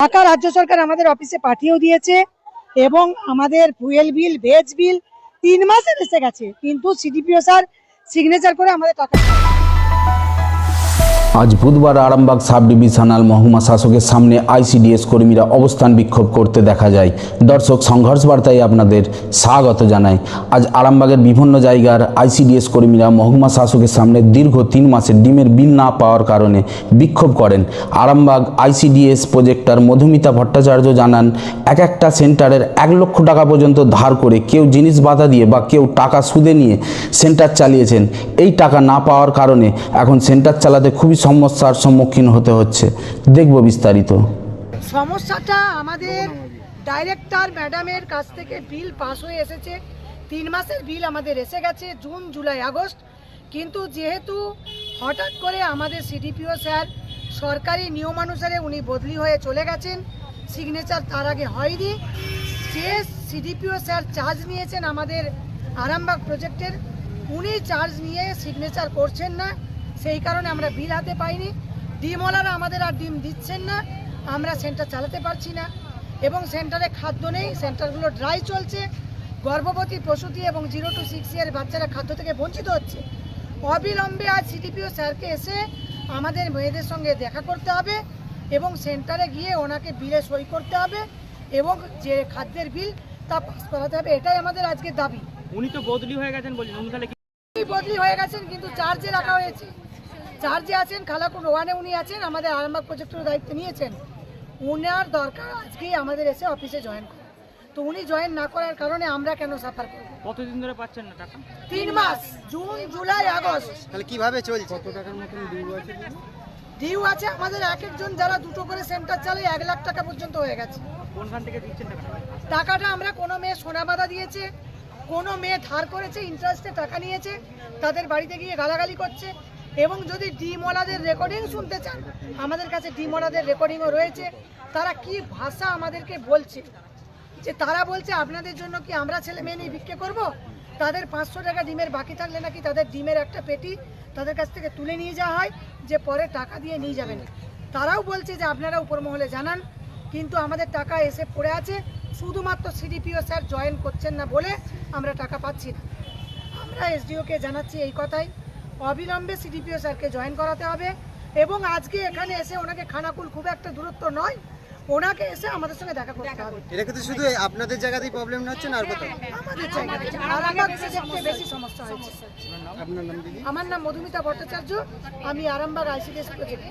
টাকা রাজ্য সরকার আমাদের অফিসে পাঠিয়েও দিয়েছে এবং আমাদের ফুয়েল বিল ভেজ বিল তিন মাসের এসে গেছে। কিন্তু সিডিপিও স্যার সিগনেচার করে আমাদের টাকা আজ বুধবার আরামবাগ সাব ডিভিশনাল মহকুমা শাসকের সামনে আইসিডিএস কর্মীরা অবস্থান বিক্ষোভ করতে দেখা যায়। দর্শক, সংঘর্ষ বার্তায় আপনাদের স্বাগত জানাই। আজ আরামবাগের বিভিন্ন জায়গার আইসিডিএস কর্মীরা মহকুমা শাসকের সামনে দীর্ঘ তিন মাসের ডিমের বিল না পাওয়ার কারণে বিক্ষোভ করেন। আরামবাগ আইসিডিএস প্রজেক্টর মধুমিতা ভট্টাচার্য জানান, এক একটা সেন্টারের এক লক্ষ টাকা পর্যন্ত ধার করে কেউ জিনিস বাধা দিয়ে বা কেউ টাকা সুদে নিয়ে সেন্টার চালিয়েছেন। এই টাকা না পাওয়ার কারণে এখন সেন্টার চালাতে খুবই সমস্যার সম্মুখীন হতে হচ্ছে। দেখব বিস্তারিত। সমস্যাটা আমাদের ডাইরেক্টর ম্যাডামের কাছ থেকে বিল পাস হয়ে এসেছে। তিন মাসের বিল আমাদের এসে গেছে জুন জুলাই আগস্ট কিন্তু যেহেতু হঠাৎ করে আমাদের সিডিপিও স্যার সরকারি নিয়মানুসারে উনি বদলি হয়ে চলে গেছেন সিগনেচার তার আগে হয়নি। যে সিডিপিও স্যার চার্জ নিয়েছেন আমাদের আরামবাগ প্রজেক্টের উনি চার্জ নিয়ে সিগনেচার করছেন না। সেই কারণে আমরা বিল হাতে পাইনি। ডিমওয়ালারা আমাদের আর ডিম দিচ্ছেন না। আমরা সেন্টার চালাতে পারছি না। এবং সেন্টারে খাদ্য নেই সেন্টারগুলো ড্রাই চলছে। গর্ভবতী প্রসূতি এবং জিরো টু সিক্স ইয়ার বাচ্চারা খাদ্য থেকে বঞ্চিত হচ্ছে। অবিলম্বে আজ সিডিপিও স্যারকে এসে আমাদের মেয়েদের সঙ্গে দেখা করতে হবে এবং সেন্টারে গিয়ে ওনাকে বিলে সই করতে হবে এবং যে খাদ্যের বিল তা পাস করাতে হবে। এটাই আমাদের আজকের দাবি। উনি তো বদলি হয়ে গেছেন বলছেন। বদলি হয়ে গেছেন কিন্তু চার্জে রাখা হয়েছে। চার্জে আছেন খালাকুন ওয়ানে উনি আছেন আমাদের আরামবাগ প্রজেক্টের দায়িত্ব নিয়েছেন। উনার দরকার আজকেই আমাদের এসে অফিসে জয়েন করে। তো উনি জয়েন না করার কারণে আমরা কেন সাফার করব? কতদিন ধরে পাচ্ছেন না টাকা? তিন মাস জুন জুলাই আগস্ট। তাহলে কীভাবে চলছে? কত টাকার মতন ডিউ আছে? ডিউ আছে আমাদের এক একজন যারা দুটো করে সেন্টার চালে এক লাখ টাকা পর্যন্ত হয়ে গেছে। কোনখান থেকে দিচ্ছেন টাকা টাকাটা আমরা কোনো মেয়ে সোনা বাঁধা দিয়েছে কোনো মেয়ে ধার করেছে ইন্টারেস্টে টাকা নিয়েছে তাদের বাড়িতে গিয়ে গালাগালি করছে এবং যদি ডিমওয়ালাদের রেকর্ডিং শুনতে চান, আমাদের কাছে ডিমওয়ালাদের রেকর্ডিংও রয়েছে। তারা কি ভাষা আমাদেরকে বলছে? যে তারা বলছে, আপনাদের জন্য কি আমরা ছেলে মেয়ে নিয়ে ভিক্ষে করব? তাদের পাঁচশো টাকা ডিমের বাকি থাকলে নাকি তাদের ডিমের একটা পেটি তাদের কাছ থেকে তুলে নিয়ে যাওয়া হয়, যে পরে টাকা দিয়ে নিয়ে যাবেন। তারাও বলছে যে, আপনারা উপর মহলে জানান। কিন্তু আমাদের টাকা এসে পড়ে আছে, শুধুমাত্র সিডিপিও স্যার জয়েন করছেন না বলে আমরা টাকা পাচ্ছি না। আমরা এসডিওকে জানাচ্ছি এই কথাই। অবিলম্বে সিডিপিও স্যারকে জয়েন করাতে হবে এবং আজকে এখানে এসে ওনাকে খানাকুল খুব একটা দূরত্ব নয় ওনাকে এসে আমাদের সঙ্গে দেখা করতে হবে। এটা কিন্তু শুধু আপনাদের জায়গাতেই প্রবলেম না হচ্ছে না আর কোথাও? আমাদের জায়গায় আরামবাগ প্রজেক্টে বেশি সমস্যা হয়েছে। আপনার নাম আমার নাম মধুমিতা ভট্টাচার্য আমি আরামবাগ আইসিডিএস প্রজেক্ট।